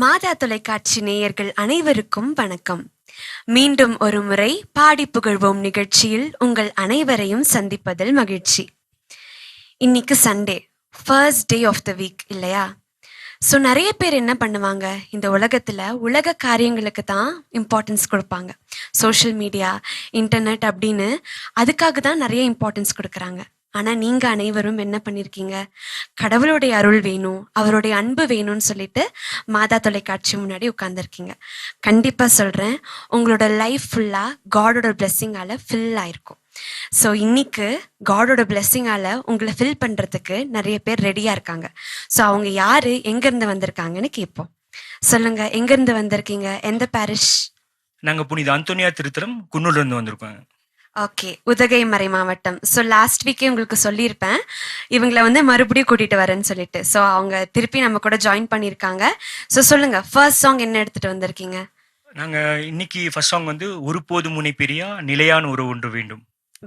மாதா தொலைக்காட்சி நேயர்கள் அனைவருக்கும் வணக்கம். மீண்டும் ஒரு முறை பாடி புகழ்வோம் நிகழ்ச்சியில் உங்கள் அனைவரையும் சந்திப்பதில் மகிழ்ச்சி. இன்னைக்கு Sunday first day of the week இல்லையா? ஸோ நிறைய பேர் என்ன பண்ணுவாங்க? இந்த உலகத்தில் உலக காரியங்களுக்கு தான் இம்பார்ட்டன்ஸ் கொடுப்பாங்க. சோஷியல் மீடியா இன்டர்நெட் அப்படின்னு அதுக்காக தான் நிறைய இம்பார்ட்டன்ஸ் கொடுக்குறாங்க. ஆனால் நீங்கள் அனைவரும் என்ன பண்ணியிருக்கீங்க கடவுளுடைய அருள் வேணும் அவருடைய அன்பு வேணும்னு சொல்லிட்டு மாதா தொலைக்காட்சி முன்னாடி உட்காந்துருக்கீங்க கண்டிப்பாக சொல்கிறேன் உங்களோட லைஃப் ஃபுல்லாக காடோட பிளெஸ்ஸிங்கால ஃபில் ஆயிருக்கும். ஸோ இன்னைக்கு காடோட பிளெஸ்ஸிங்கால உங்களை ஃபில் பண்ணுறதுக்கு நிறைய பேர் ரெடியாக இருக்காங்க. ஸோ அவங்க யாரு எங்கேருந்து வந்திருக்காங்கன்னு கேட்போம். சொல்லுங்க எங்கேருந்து வந்திருக்கீங்க? எந்த பாரிஷ் நாங்க புனித அந்தோனியா திருத்தலம் குன்னூர்ல இருந்து வந்திருக்கோங்க ஓகே உதகை மறை மாவட்டம். ஸோ லாஸ்ட் வீக்கே உங்களுக்கு சொல்லியிருப்பேன். இவங்களை வந்து மறுபடியும் கூட்டிட்டு வரேன்னு சொல்லிட்டு. ஸோ அவங்க திருப்பி நம்ம கூட ஜாயின் பண்ணியிருக்காங்க. ஸோ சொல்லுங்க ஃபர்ஸ்ட் சாங் என்ன எடுத்துட்டு வந்திருக்கீங்க? நாங்க இன்னைக்கு ஃபர்ஸ்ட் சாங் வந்து ஒருபோது முனை பெரியா நிலையான உறவு ஒன்று வேண்டும்.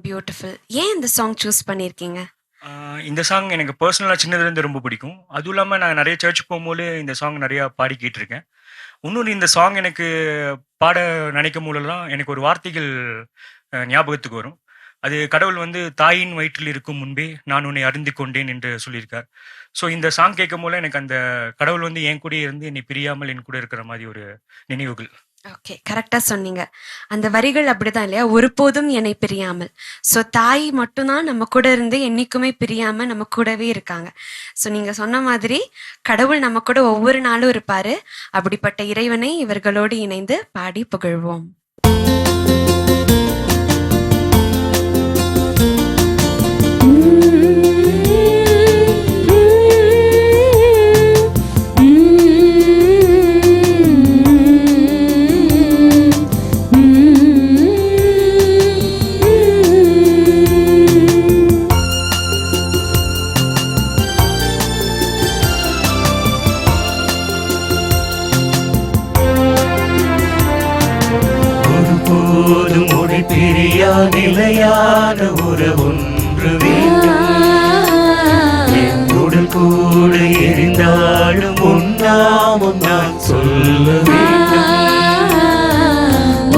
பியூட்டிஃபுல் ஏன் இந்த சாங் சூஸ் பண்ணியிருக்கீங்க? இந்த சாங் எனக்கு பர்சனலாக சின்னதுலேருந்து ரொம்ப பிடிக்கும். அதுவும் இல்லாமல் நான் நிறைய சர்ச் போகும்போது இந்த சாங் நிறையா பாடி கேட்டிருக்கேன். இன்னொன்று இந்த சாங் எனக்கு பாட நினைக்கும் போதெல்லாம் எனக்கு ஒரு வார்த்தைகள் ஞாபகத்துக்கு வரும். அது கடவுள் வந்து தாயின் வயிற்றில் இருக்கும் முன்பே நான் உன்னை அறிந்து கொண்டேன் என்று சொல்லியிருக்கார். ஸோ இந்த சாங் கேட்கும் போல எனக்கு அந்த கடவுள் வந்து என் கூட இருந்து என்னை பிரியாமல் என் கூட இருக்கிற மாதிரி ஒரு நினைவுகள். ஓகே கரெக்டா சொன்னீங்க. அந்த வரிகள் அப்படிதான் இல்லையா? ஒருபோதும் என்னை பிரியாமல். ஸோ தாய் மட்டும்தான் நம்ம கூட இருந்து என்னைக்குமே பிரியாமல் நம்ம கூடவே இருக்காங்க. ஸோ நீங்க சொன்ன மாதிரி கடவுள் நம்ம கூட ஒவ்வொரு நாளும் இருப்பாரு. அப்படிப்பட்ட இறைவனை இவர்களோடு இணைந்து பாடி புகழ்வோம். நாமம் நான் சொல்ல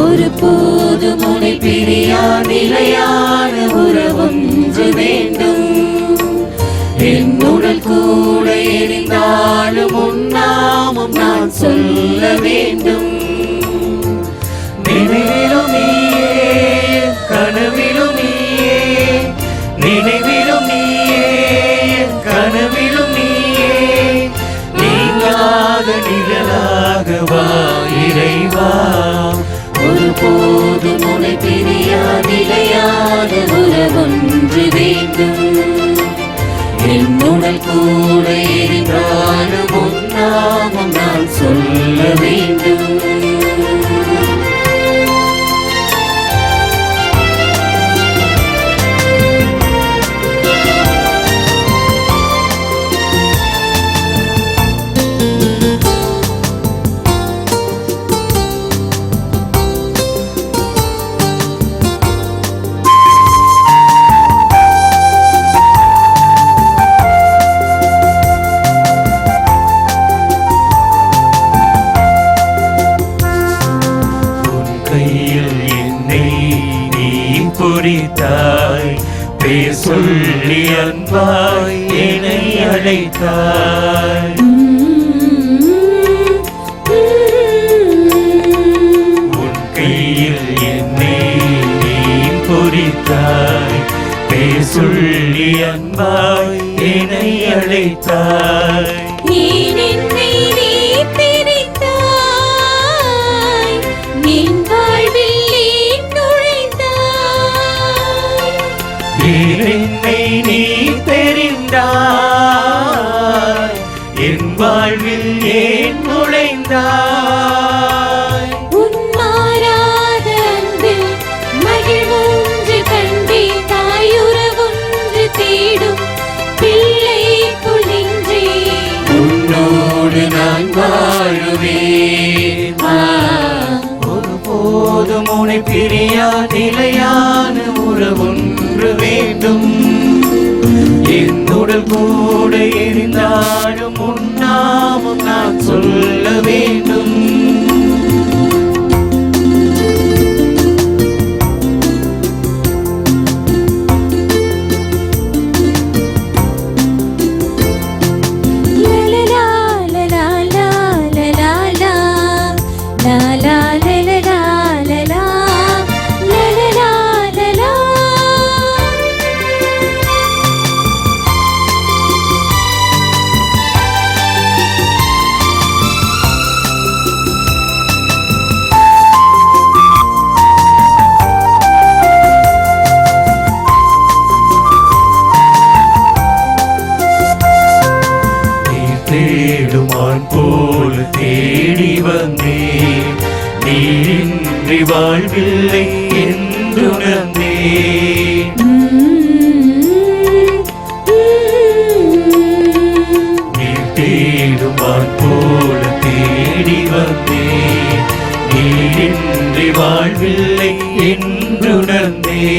ஒரு போது முனை பிரியா நிலையான உறவொன்று வேண்டும். என் உடல் கூட எரிந்தாலும் உண்ணாமும் நான் சொல்ல வேண்டும். நினைவிலும் நீ நிழலாகவா இறைவா. ஒரு போது முனை பிரியா நிலையான உறவொன்று வேண்டும். என் உடல் கூட எரிந்தாலும் உண்ணாமும் நான் சொல்ல வேண்டும். தேடி வந்தேன் நீரின்றி வாழ்வில்லை என்றுணர்ந்தேன்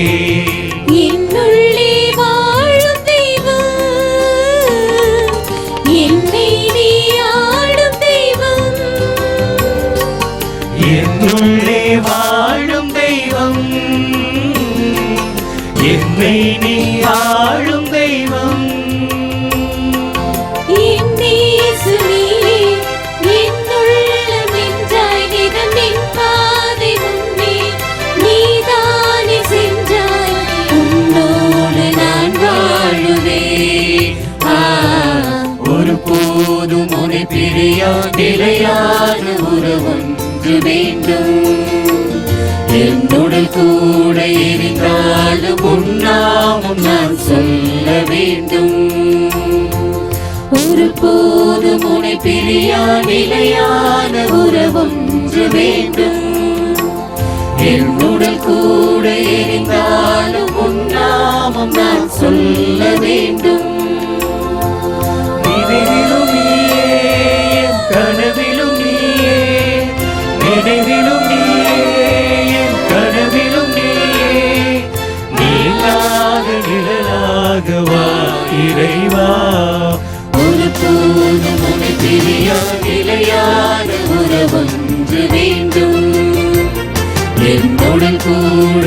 என்னுள்ளே வாழும் தெய்வம். என்னை நீ பிரியா நிலையான உறவொன்று வேண்டும். என்னுடன் கூட இருந்தாலும் உண்ணாமும் நான் சொல்ல வேண்டும். ஒரு போதும் உனை பிரியா நிலையான உறவொன்று வேண்டும். என்னுடன் கூட இருந்தாலும் உண்ணாமும் நான் சொல்ல வேண்டும். நினைவிலும் நீயே என் கனவிலும் நீயே நீலாக நிழலாக இறைவா. ஒரு போதும் உனை பிரியா நிலையான உறவொன்று வேண்டும். என்னுடன் கூட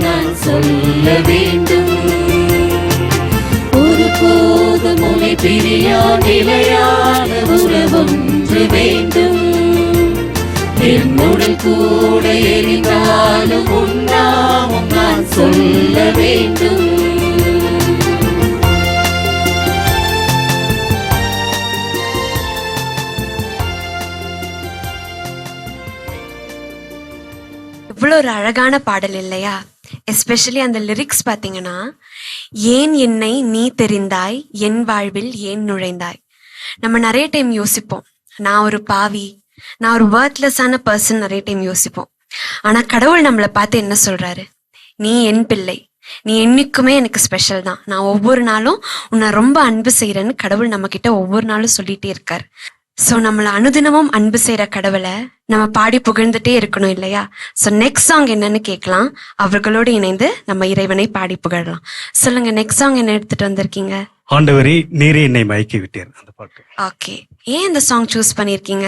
நான் சொல்ல வேண்டும். ஒரு போதும் உனை பிரியா நிலையான உறவொன்று வேண்டும். கூட இருந்தாலும் உன்னாமும் நான் சொல்ல வேண்டும். ஒரு அழகான பாடல் இல்லையா? எஸ்பெஷலி அந்த லிரிக்ஸ் பார்த்தீங்கன்னா ஏன் என்னை நீ தெரிந்தாய்? என் வாழ்வில் ஏன் நுழைந்தாய்? நம்ம நிறைய டைம் யோசிப்போம். நான் ஒரு பாவி நான் ஒரு வேர்த்லெஸ்ஸான பர்சன் நிறைய டைம் யோசிப்போம். ஆனா கடவுள் நம்மளை பார்த்து என்ன சொல்றாரு? நீ என் பிள்ளை. நீ என்னைக்குமே எனக்கு ஸ்பெஷல் தான். நான் ஒவ்வொரு நாளும் உன்னை ரொம்ப அன்பு செய்யறேன்னு கடவுள் நம்ம கிட்ட ஒவ்வொரு நாளும் சொல்லிட்டே இருக்காரு. சோ நம்மள அனுதினமும் அன்பு செய்யற கடவுளை நம்ம பாடி புகழ்ந்துட்டே இருக்கணும் இல்லையா? சோ நெக்ஸ்ட் சாங் என்னன்னு கேட்கலாம். அவர்களோடு இணைந்து நம்ம இறைவனை பாடி புகழலாம். சொல்லுங்க நெக்ஸ்ட் சாங் என்ன எடுத்துட்டு வந்திருக்கீங்க? ஆண்டவரே நீரே என்னை மயக்கி விட்டீர் அந்த பாட்டு. ஓகே ஏன் இந்த சாங் சூஸ் பண்ணிருக்கீங்க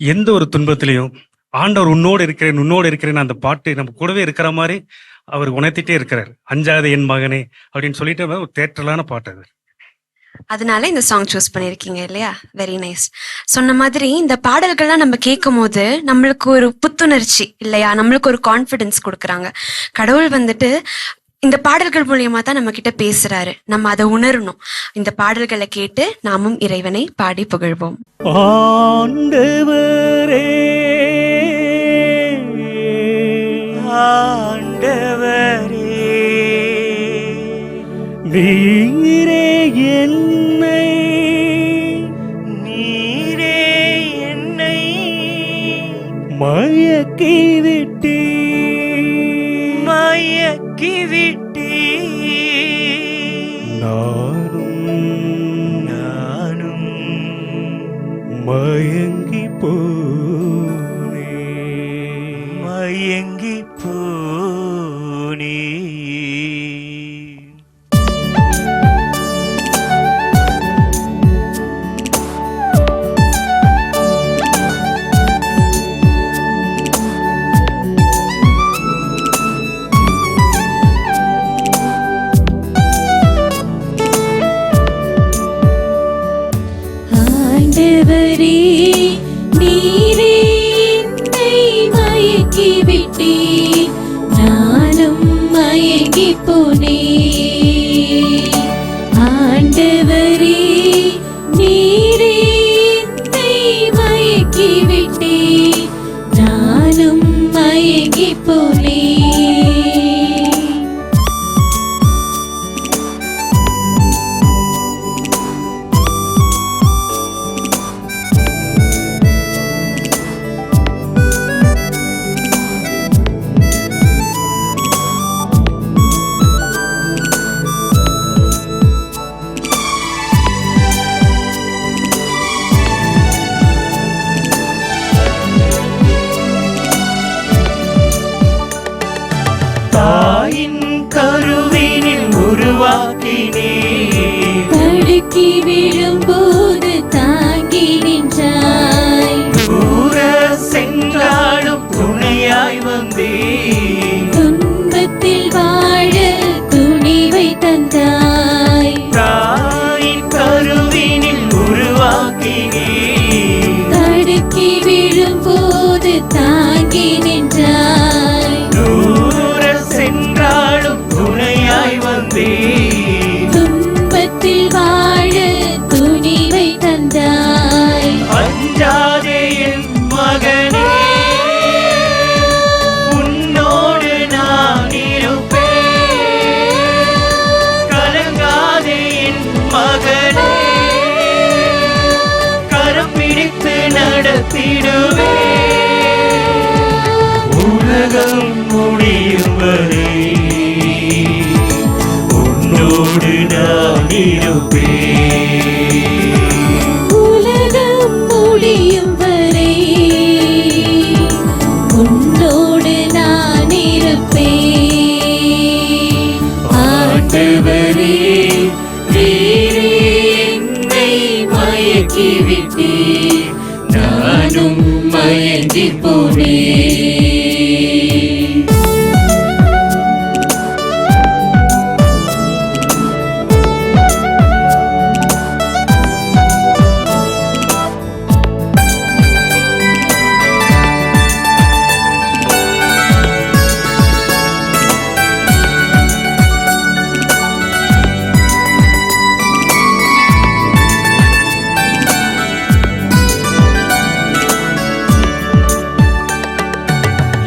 எந்த ஒரு துன்பத்திலையும் ஆண்டவர் உன்னோடு இருக்கிறேன் உன்னோடு இருக்கிறேன் அந்த பாட்டு நம்ம கூடவே இருக்கிற மாதிரி அவர் உணர்த்திட்டே இருக்கிறார். அஞ்சாவது என் மகனே அப்படின்னு சொல்லிட்டு ஒரு தேற்றலான பாட்டு அது. அதனால இந்த சாங் சூஸ் பண்ணிருக்கீங்க இல்லையா? வெரி நைஸ் சொன்ன மாதிரி இந்த பாடல்கள்லாம் நம்ம கேட்கும் போது நம்மளுக்கு ஒரு புத்துணர்ச்சி இல்லையா? நம்மளுக்கு ஒரு கான்ஃபிடென்ஸ் கொடுக்குறாங்க. கடவுள் வந்துட்டு இந்த பாடல்கள் மூலியமா தான் நம்ம கிட்ட பேசுறாரு. நம்ம அதை உணரணும். இந்த பாடல்களை கேட்டு நாமும் இறைவனை பாடி புகழ்வோம். ஆண்டவரே ஆண்டவரே நீரே என்னை நீரே என்னை மயக்கி விட்டீ மயக்கி விட்டீ ஆண்டவர் வீடு நான் இருப்பேன்.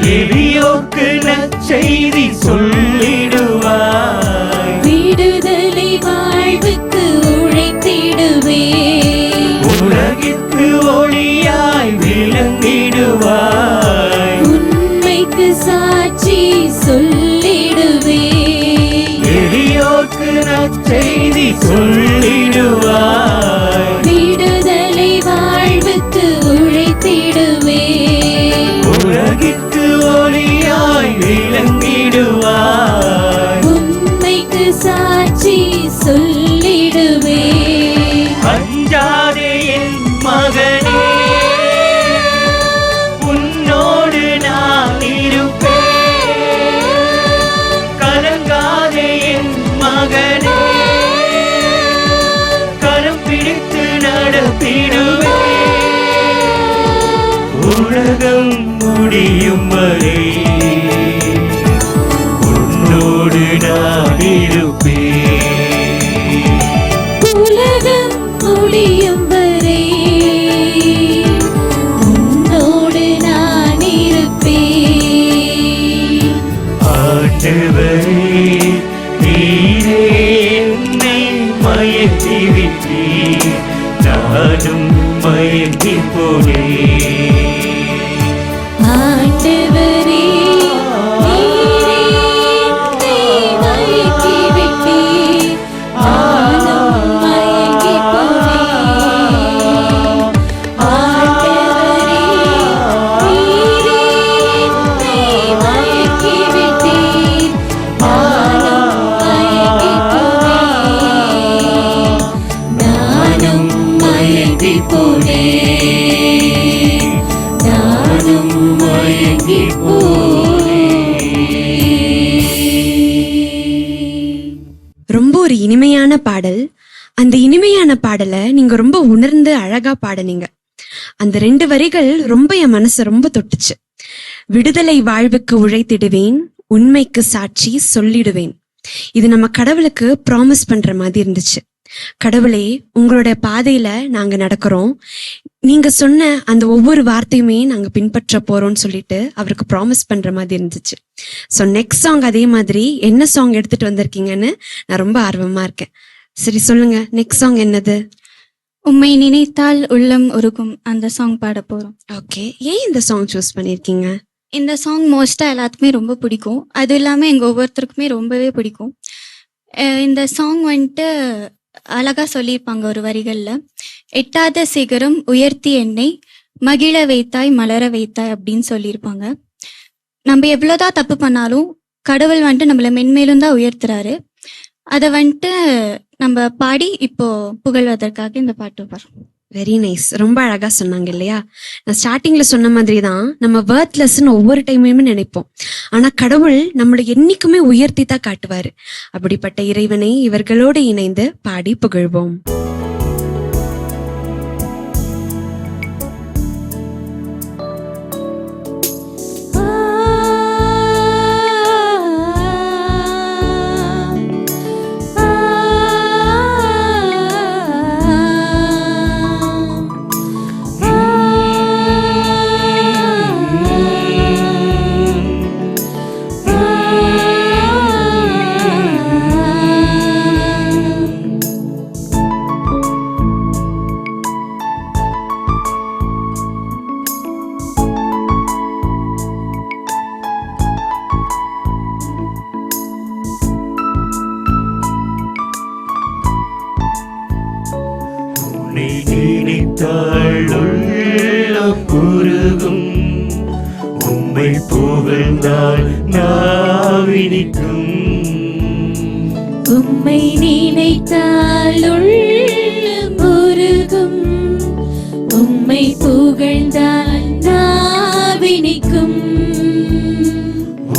செவியோக்கு நச்செய்தி சொல்லிடுவாய். விடுதலை வாழ்வுக்கு உழைத்திடுவே உலகிற்கு ஒளியாய் விளங்கிடுவாய். உண்மைக்கு சாட்சி சொல்லிடுவே எளியோக்கு நச்செய்தி சொல்லிடுவாய். விளங்கிடுவாய் உண்மைக்கு சாட்சி சொல்லிடுவே. அஞ்சாதே என் மகனே. உன்னோடு நான் இருப்பேன். கலங்காதே என் மகனே. முடியும்படி உன்னோடு நான் இருப்பேன். பாடல நீங்க ரொம்ப உணர்ந்து அழகா பாடினீங்க. அந்த ரெண்டு வரிகள் ரொம்ப என் மனசு ரொம்ப தொட்டுச்சு. விடுதலை வாழ்வுக்கு உழைத்திடுவேன் உண்மைக்கு சாட்சி சொல்லிடுவேன். இது நம்ம கடவுளுக்கு ப்ராமிஸ் பண்ற மாதிரி இருந்துச்சு. கடவுளே உங்களோட பாதையில நாங்க நடக்கிறோம். நீங்க சொன்ன அந்த ஒவ்வொரு வார்த்தையுமே நாங்க பின்பற்ற போறோம்னு சொல்லிட்டு அவருக்கு ப்ராமிஸ் பண்ற மாதிரி இருந்துச்சு. சோ நெக்ஸ்ட் சாங் அதே மாதிரி என்ன சாங் எடுத்துட்டு வந்திருக்கீங்கன்னு நான் ரொம்ப ஆர்வமா இருக்கேன். சரி சொல்லுங்க. நெக்ஸ்ட் சாங் என்னது? உம்மை நினைத்தால் உள்ளம் உருகும். அந்த சாங் பாட போறோம். ஓகே ஏன் இந்த சாங் சூஸ் பண்ணிருக்கீங்க? இந்த சாங் மோஸ்டா எல்லாத்துக்குமே ரொம்ப பிடிக்கும். அது இல்லாம எங்க ஒவ்வொருத்தருக்குமே ரொம்பவே பிடிக்கும். இந்த சாங் வந்துட்டு அழகா சொல்லியிருப்பாங்க ஒரு வரிகள்ல. எட்டாத சிகரம் உயர்த்தி என்னை மகிழ வைத்தாய் மலர வைத்தாய் அப்படின்னு சொல்லியிருப்பாங்க. நம்ம எவ்வளோதான் தப்பு பண்ணாலும் கடவுள் வந்துட்டு நம்மளை மென்மேலும் தான் உயர்த்துறாரு. அதை வந்துட்டு நம்ம பாடி இப்போ புகழ்வதற்காக இந்த பாட்டு வரும். வெரி நைஸ் ரொம்ப அழகா சொன்னாங்க இல்லையா? நான் ஸ்டார்டிங்ல சொன்ன மாதிரி தான் நம்ம வேர்த்லெஸ்ன்னு ஒவ்வொரு டைமுமே நினைப்போம். ஆனா கடவுள் நம்மளை என்னைக்குமே உயர்த்தி தான் காட்டுவாரு. அப்படிப்பட்ட இறைவனை இவர்களோடு இணைந்து பாடி புகழ்வோம். உருகும் உம்மை புகழ்ந்தால் நாவினிக்கும்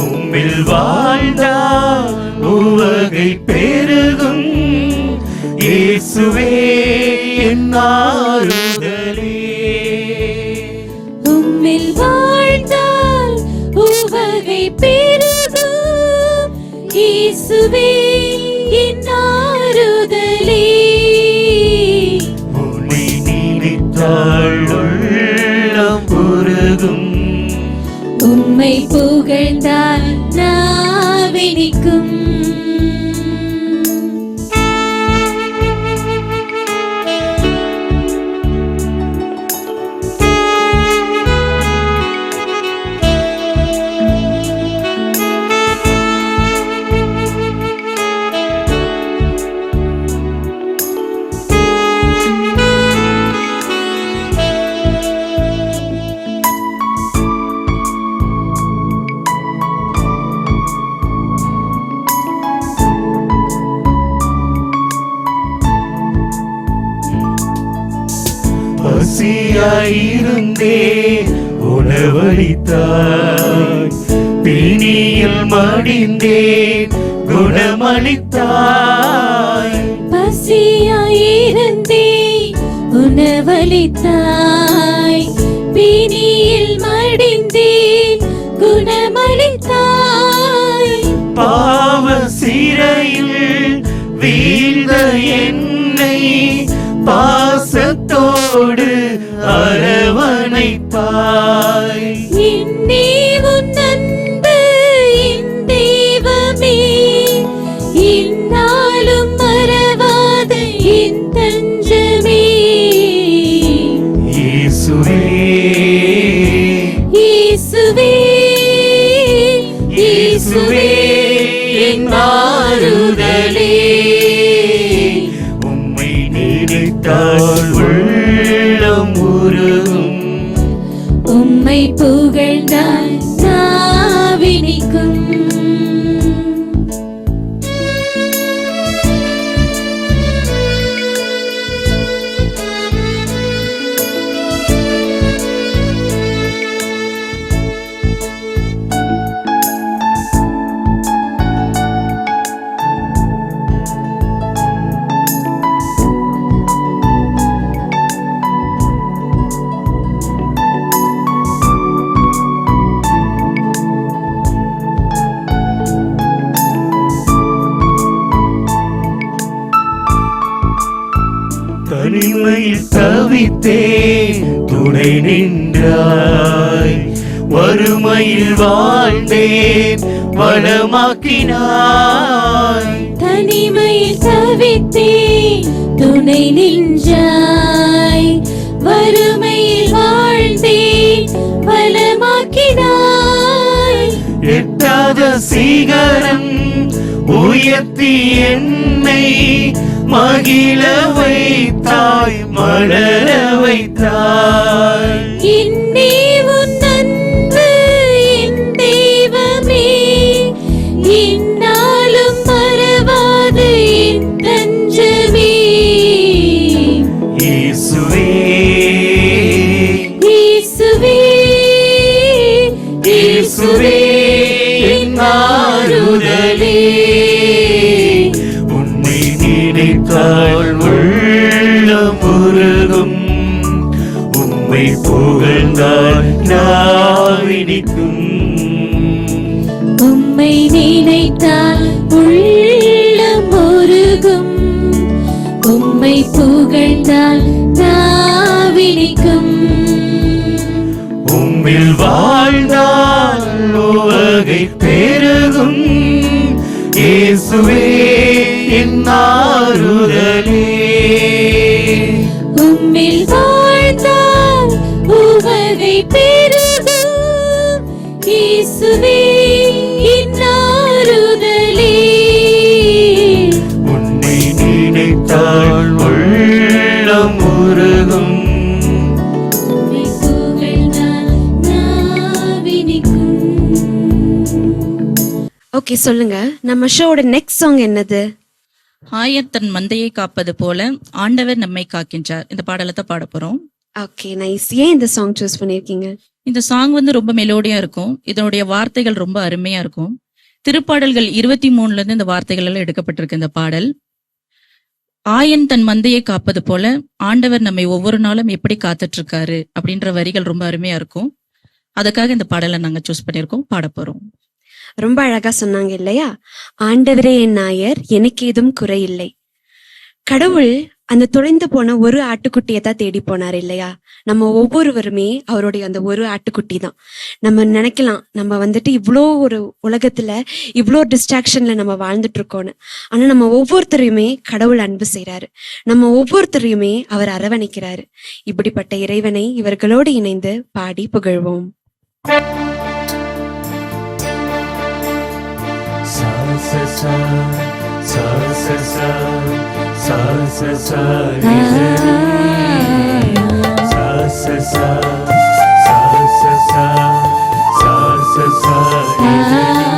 உம்மில் வாழ்ந்தால் உவகை பெருகும். இயேசுவே என் ஆறுதலே. உம்மில் வாழ்ந்தால் உவகை பெருகும். இயேசுவே உம்மை புகழ்ந்தால் மடிந்தேன் குணமளித்தாய். பசியாயிருந்தே உணவளித்தாய். பிணியில் மடிந்தேன். குணமளித்தாய். பாவ சிறையில் வீழ்ந்த என்னை பாசத்தோடு அரவணைப்பாய். என்னே உன் தவித்தேன் துணை நின்றாய். வறுமையில் வாழ்ந்தேன் வளமாக்கினாய் தனிமையில் தவித்தேன் துணை நின்றாய். வறுமையில் வாழ்ந்தேன் வளமாக்கினாய் எட்டாத சிகரம் உயர்த்தி என்னை மகிழ வைத்தாய் மலர உலகை பெருகும். இயேசுவே என் ஆறுதலே. உம்மில் வாழ்ந்தால் உவகை பெருகும். இயேசுவே ஓகே சொல்லுங்க. நம்ம ஷோட நெக்ஸ்ட் சாங் என்னது? ஆயர் தன் மந்தையை காப்பது போல ஆண்டவர் நம்மை காக்கின்றார். இந்த பாடலை தான் பாட போறோம். ஓகே நைஸ் ஏன் இந்த சாங் சூஸ் பண்ணிருக்கீங்க இந்த சாங் வந்து ரொம்ப மெலோடியா இருக்கும். இதனுடைய வார்த்தைகள் ரொம்ப அருமையா இருக்கும். திருப்பாடல்கள் இருபத்தி மூணுல இருந்து இந்த வார்த்தைகள் எல்லாம் எடுக்கப்பட்டிருக்கு இந்த பாடல். ஆயன் தன் மந்தையை காப்பது போல ஆண்டவர் நம்மை ஒவ்வொரு நாளும் எப்படி காத்துட்டு இருக்காரு அப்படின்ற வரிகள் ரொம்ப அருமையா இருக்கும். அதுக்காக இந்த பாடலை நாங்க சூஸ் பண்ணியிருக்கோம். பாட போறோம். ரொம்ப அழகா சொன்னாங்க இல்லையா? ஆண்டவரே என் நாயர் எனக்கு ஏதும் குறை இல்லை. கடவுள் அந்த தொலைந்து போன ஒரு ஆட்டுக்குட்டியை தான் தேடி போனார் இல்லையா? நம்ம ஒவ்வொருவருமே அவருடைய அந்த ஒரு ஆட்டுக்குட்டி தான். நம்ம நினைக்கலாம் நம்ம வந்துட்டு இவ்வளோ ஒரு உலகத்துல இவ்வளோ டிஸ்ட்ராக்ஷன்ல நம்ம வாழ்ந்துட்டு இருக்கோம்னு ஆனா நம்ம ஒவ்வொருத்தரையுமே கடவுள் அன்பு செய்யறாரு நம்ம ஒவ்வொருத்தரையுமே அவர் அரவணைக்கிறாரு. இப்படிப்பட்ட இறைவனை இவர்களோடு இணைந்து பாடி புகழ்வோம். thank you sa sa sa sa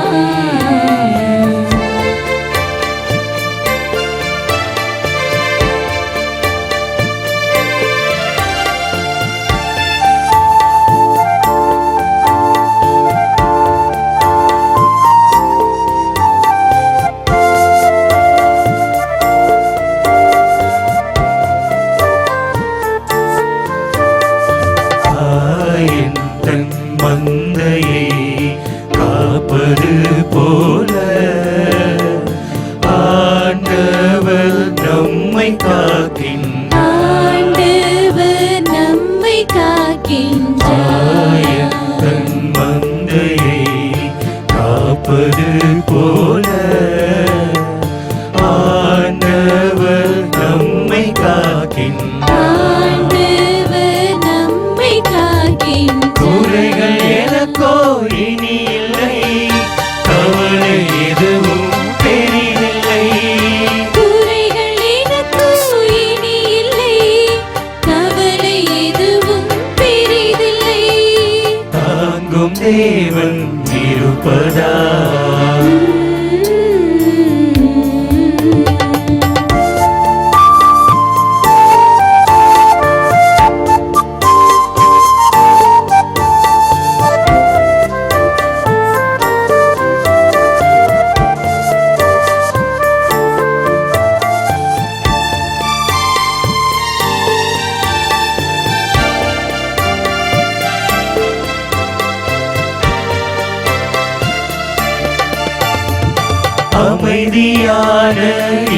அமைதியான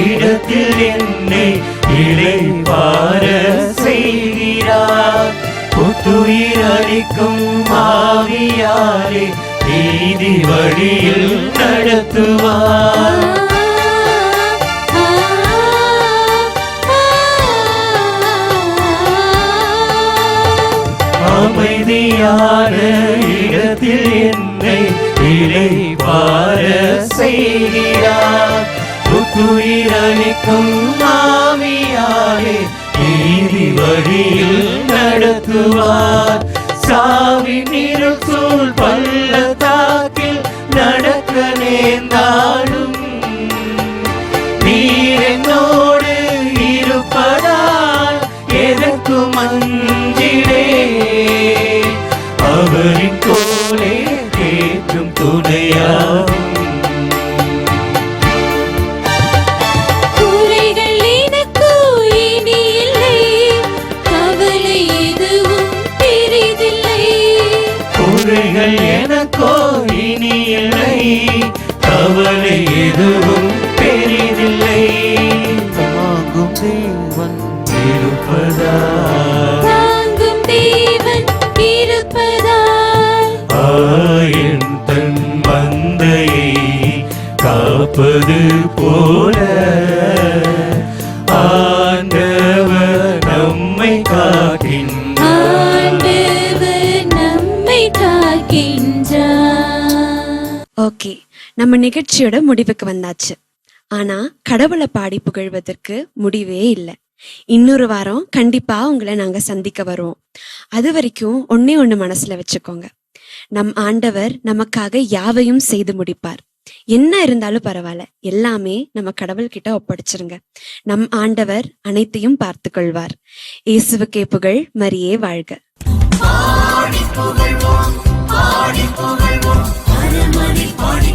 இடத்தில் என்னை இழைப்பார செய்கிறார். புத்துயிர் அளிக்கும் ஆவியாரே நீதி வழியில் நடத்துவார். அமைதியான இடத்தில் என்னை இலை பார செய்கிறார் புத்துயிர் அளிக்கும் நீதி வழியில் நடத்துவார். சாவி நீருள் சூழ் பள்ளத்தாக்கில் நடக்க நேர்ந்தாலும் நிகழ்ச்சியோட முடிவுக்கு வந்தாச்சு. ஆனா கடவுளை பாடி புகழ்வதற்கு முடிவே இல்லை. இன்னொரு வாரம் கண்டிப்பா உங்களை நாங்க சந்திக்க வருவோம். அது வரைக்கும் ஒன்னே ஒண்ணு மனசுல வச்சுக்கோங்க. நம் ஆண்டவர் நமக்காக யாவையும் செய்து முடிப்பார். என்ன இருந்தாலும் பரவாயில்ல. எல்லாமே நம்ம கடவுள் கிட்ட ஒப்படைச்சிருங்க. நம் ஆண்டவர் அனைத்தையும் பார்த்து கொள்வார் இயேசுவுக்கே புகழ் மரியே வாழ்க. பாடி புகழ்வோம் பாடி புகழ்வோம். அருமணி பாடி